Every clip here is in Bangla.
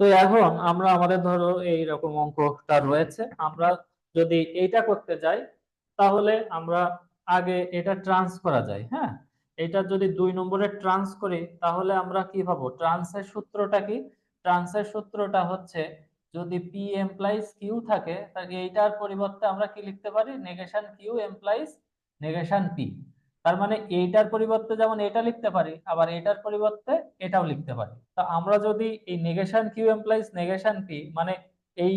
তো এখন আমরা আমাদের ধরো এই রকম অঙ্কটা রয়েছে। আমরা যদি এইটা করতে যাই, তাহলে আমরা আগে এটা ট্রান্স করা যায় হ্যাঁ? এটা যদি দুই নম্বরে ট্রান্স করি, তাহলে আমরা কি পাবো ট্রান্সের সূত্রটা কি? ট্রান্সের সূত্রটা হচ্ছে যদি পি এমপ্লাইজ কিউ থাকে, তাহলে এইটার পরিবর্তে আমরা কি লিখতে পারি? Negation Q implies negation P তার মানে এইটার পরিবর্তে যেমন এটা লিখতে পারি, আবার এটার পরিবর্তে এটাও লিখতে পারি। তো আমরা যদি এই negation Q implies negation P মানে এই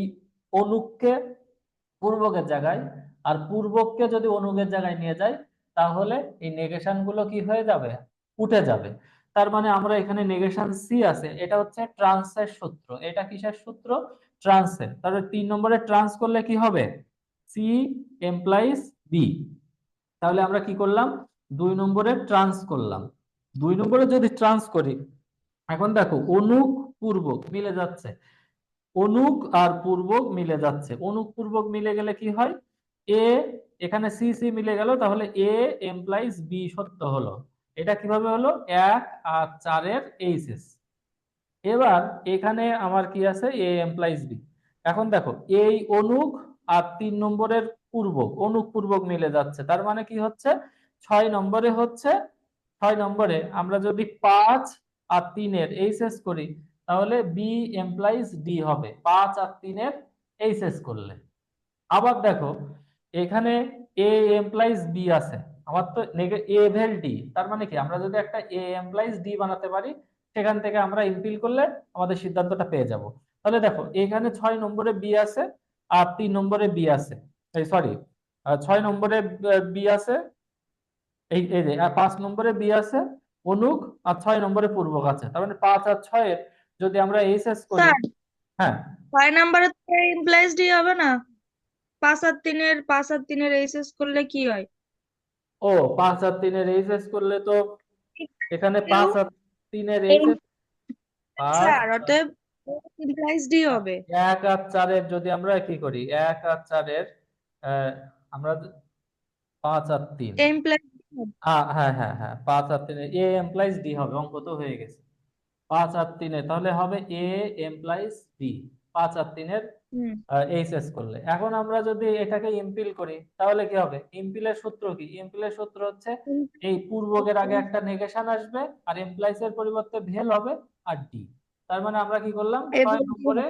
অনুককে পূর্বকের জায়গায় আর পূর্বককে যদি অনুকের জায়গায় নিয়ে যাই, তাহলে এই নেগেশনগুলো কি হয়ে যাবে? উঠে যাবে। তার মানে আমরা এখানে নেগেশন সি আছে, এটা হচ্ছে ট্রান্সের সূত্র। এটা কিসের সূত্র? ট্রান্সের। তাহলে তিন নম্বরে ট্রান্স করলে কি হবে? সি এমপ্লাইজ বি তাহলে আমরা কি করলাম? দুই নম্বরে ট্রান্স করলাম। দুই নম্বরে যদি ট্রান্স করি, এখন দেখো অনুক, পূর্বক মিলে যাচ্ছে। অনুক আর পূর্বক মিলে যাচ্ছে। অনুক, পূর্বক মিলে গেলে কি হয়? এ এখানে সি সি মিলে গেল, তাহলে এ এমপ্লাইজ বি সত্য হলো। এটা কীভাবে হলো? এক আর চারের এইচএস এবার এখানে আমার কি আছে? এ এমপ্লাইজ বি এখন দেখো, এই অনুক আর তিন নম্বরের পূর্বক, অনুক, পূর্বক মিলে যাচ্ছে। তার মানে কি হচ্ছে? ছয় নম্বরে হচ্ছে, ছয় নম্বরে আমরা যদি পাঁচ আর তিনের এইচএস করি, তাহলে বি এমপ্লাইজ ডি হবে। পাঁচ আর তিনের এইচএস করলে। আবার দেখো, এখানে এ এমপ্লাইজ বি আছে। আমার তো এ ভেল ডি তার মানে কি? আমরা যদি একটা এ এমপ্লাইজ ডি বানাতে পারি, সেখান থেকে আমরা ইনফিল করলে আমাদের সিদ্ধান্তটা পেয়ে যাব। তাহলে দেখো, এখানে ছয় নম্বরে বি আছে আর তিন নম্বরে বি আছে। সরি ছয় নম্বরে বি আছে এই এই যে পাঁচ নম্বরে বি আছে অনুক আর ছয় নম্বরে পূর্বক আছে। তার মানে পাঁচ আর ছয়ের যদি আমরা এইচএস করি হ্যাঁ। ছয় নম্বরে তো ইমপ্লয়েজ ডি হবে না। পাঁচ আর তিনের পাঁচ আর তিনের এইচএস করলে কি হয়? ও পাঁচ আর তিনের এইচএস করলে তো এখানে পাঁচ আর তিনের এইচএস স্যার অতএব ইমপ্লয়েজ ডি হবে। এক আর চারের যদি আমরা কি করি এক আর চারের আমরা পাঁচ আর তিন। ইমপ্লয়েজ হ্যাঁ হ্যাঁ হ্যাঁ হ্যাঁ পাঁচ আর তিনে এ এমপ্লাইজ ডি হবে অঙ্ক তো হয়ে গেছে। পাঁচ আর তিনে তাহলে হবে এ এমপ্লাইজ ডি পাঁচ আর তিনের এইচএস করলে। এখন আমরা যদি এটাকে ইম্পিল করি তাহলে কি হবে? ইম্পিলের সূত্র কি? ইম্পিলের সূত্র হচ্ছে এই পূর্বকের আগে একটা নেগেশন আসবে আর এমপ্লয়েজ এর পরিবর্তে ভেল হবে আর ডি। তার মানে আমরা কি করলাম? ছয় নম্বরে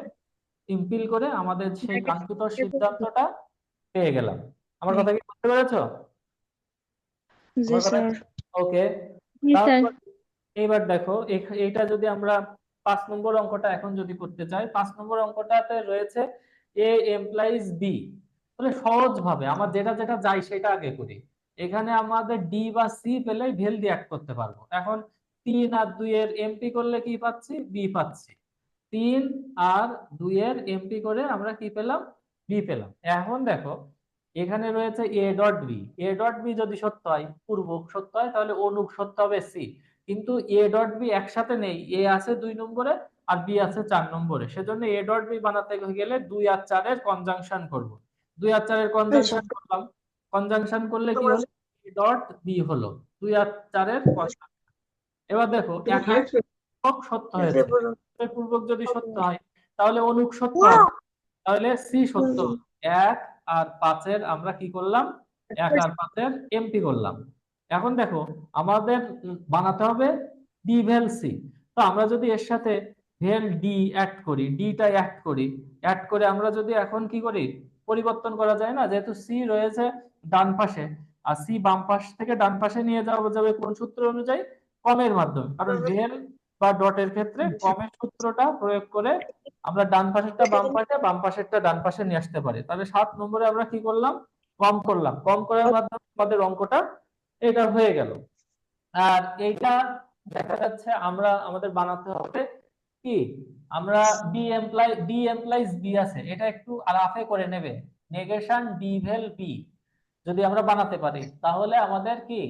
ইম্পিল। করে আমাদের সেই কাঙ্ক্ষিত সিদ্ধান্তটা পেয়ে গেলাম। আমার কথা কি বুঝতে পেরেছ? জি স্যার। ওকে জি স্যার। এইবার দেখো এইটা যদি আমরা পাঁচ নম্বর অঙ্কটা এখন যদি করতে চাই পাঁচ নম্বর অঙ্কটাতে রয়েছে এ এমপ্লয়িজ বি তাহলে সহজ ভাবে আমার যেটা যেটা যাই সেটা আগে করি। এখানে আমাদের ডি বা সি পেলে ভেল দিয়ে অ্যাড করতে পারব। এখন তিন আর দুইয়ের এমপি করলে কি পাচ্ছি? বি পাচ্ছি। তিন আর দুইয়ের এমপি করে আমরা কি পেলাম? বি পেলাম। এখন দেখো এখানে রয়েছে A dot B A dot B যদি সত্য হয় পূর্বক সত্য হয় তাহলে অনুক সত্য হবে সি কিন্তু এ ডট বি একসাথে নেই। এ আছে দুই নম্বরে আর বি আছে চার নম্বরে। সেজন্য এ ডট বি বানাতে গেলে দুই আর চারের কনজাংশন করব। দুই আর চারের কনজাংশন করলাম। কনজাংশন করলে কি হলো? এ ডট বি হলো। দুই আর চারের। এবার দেখো পূর্বক সত্য হয়েছে। পূর্বক যদি সত্য হয় তাহলে অনুক সত্য। তাহলে সি সত্য। এক আর পাঁচের আমরা কি করলাম? এক আর পাঁচের এমপি করলাম। এখন দেখো আমাদের বানাতে হবে ডি ভেল সি তো আমরা যদি এর সাথে ভেল ডি অ্যাড করি ডিটা অ্যাড করি অ্যাড করে আমরা যদি এখন কি করি? পরিবর্তন করা যায় না যেহেতু সি রয়েছে ডান পাশে। আর সি বাম পাশ থেকে ডান পাশে নিয়ে যাওয়া যাবে কোন সূত্র অনুযায়ী? কমের মাধ্যমে। কারণ ভেল বা ডটের ক্ষেত্রে কমের সূত্রটা প্রয়োগ করে আমরা ডান পাশেরটা বাম পাশে বাম পাশেরটা ডান পাশে নিয়ে আসতে পারি। তাহলে সাত নম্বরে আমরা কি করলাম? কম করলাম। কম করার মাধ্যমে আমাদের অঙ্কটা এটা হয়ে গেল। আর এইটা দেখা যাচ্ছে আমরা আমাদের বানাতে হবে কি? আমরা D implies D implies B আছে। এটা একটু আলাফে করে নেবে। নেগেশন ডি ভেল বি যদি আমরা বানাতে পারি তাহলে আমাদের কি?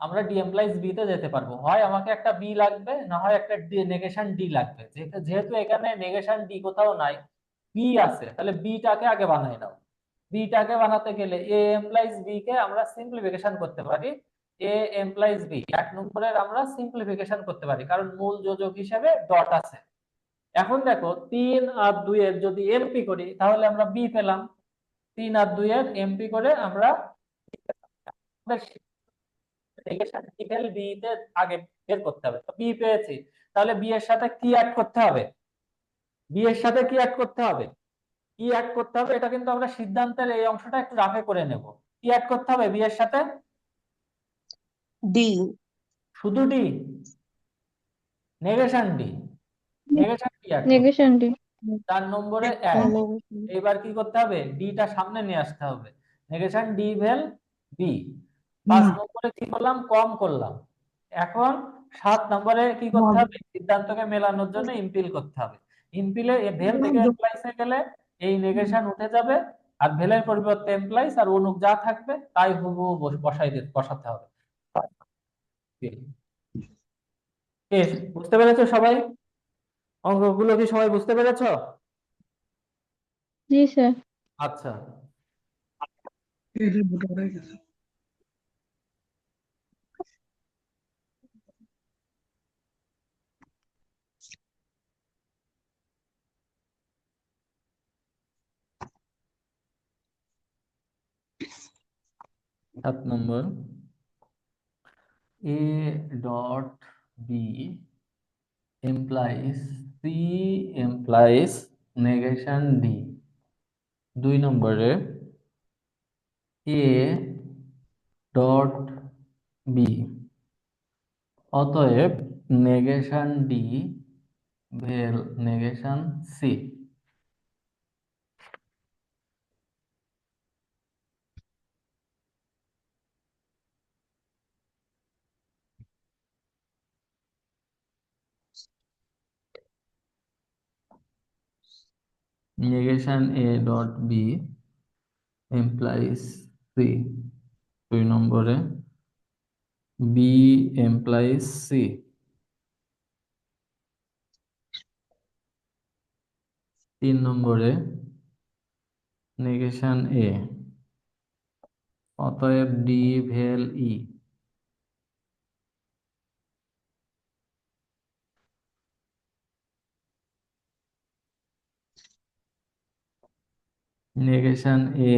আমরা ডি এমপ্লয়িজ বি তে যেতে পারব। হয় আমাকে একটা বি লাগবে, না হয় একটা নেগেশন ডি লাগবে। যেহেতু এখানে নেগেশন ডি কোথাও নাই বি আছে। তাহলে বিটাকে আগে বানাই নাও। বিটাকে বানাতে গেলে এ এমপ্লয়িজ বি কে আমরা সিম্পলিফিকেশন করতে পারি। এ এমপ্লয়িজ বি এক নম্বরের আমরা সিম্পলিফিকেশন করতে পারি। কারণ মূল যোজক হিসেবে ডট আছে। এখন দেখো, তিন আর দুই এর যদি এমপি করি, তাহলে আমরা বি পেলাম। তিন আর দুই এর এমপি করে আমরা বি তে আগে বের করতে হবে? তো বি পেয়েছি। তাহলে বি এর সাথে কি অ্যাড করতে হবে? বি এর সাথে কি অ্যাড করতে হবে? কি অ্যাড করতে হবে? এটা কিন্তু আমরা সিদ্ধান্তের এই অংশটা একটু রাফে করে নেব। কি অ্যাড করতে হবে বি এর সাথে? ডি শুধু D negation D negation D negation D চার নম্বরে এবার কি করতে হবে? ডিটা সামনে নিয়ে আসতে হবে। নেগেশন ডি ভেল বি পাঁচ নম্বরে কি করলাম? কম করলাম। এখন সাত নম্বরে কি করতে হবে? সিদ্ধান্তকে মেলানোর জন্য ইম্পিল করতে হবে। ইম্পিলে ভেল থেকে এমপ্লাইসে গেলে এই নেগেশন উঠে যাবে আর ভেলের পরিবর্তে এমপ্লাইস আর অনুক যা থাকবে তাই বস- বসাই দিতে বসাতে হবে। বুঝতে পেরেছ সবাই? অঙ্কগুলো কি সবাই বুঝতে পেরেছ? জি স্যার। আচ্ছা। সাত নম্বর। A dot B implies C implies negation D দুই নম্বরে এ ডট বি অতএব negation D vel negation C negation A dot B implies C দুই নম্বরে B implies C তিন নম্বরে negation A অতএব D vel E negation A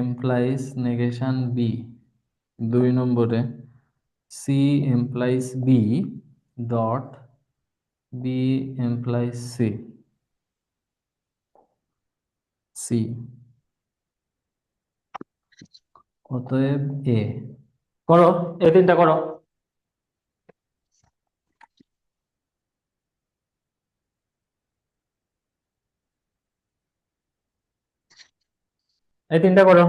implies negation B দুই নম্বরে C implies B dot B implies C C অতএব এ করো এ তিনটা করো। এই তিনটা করো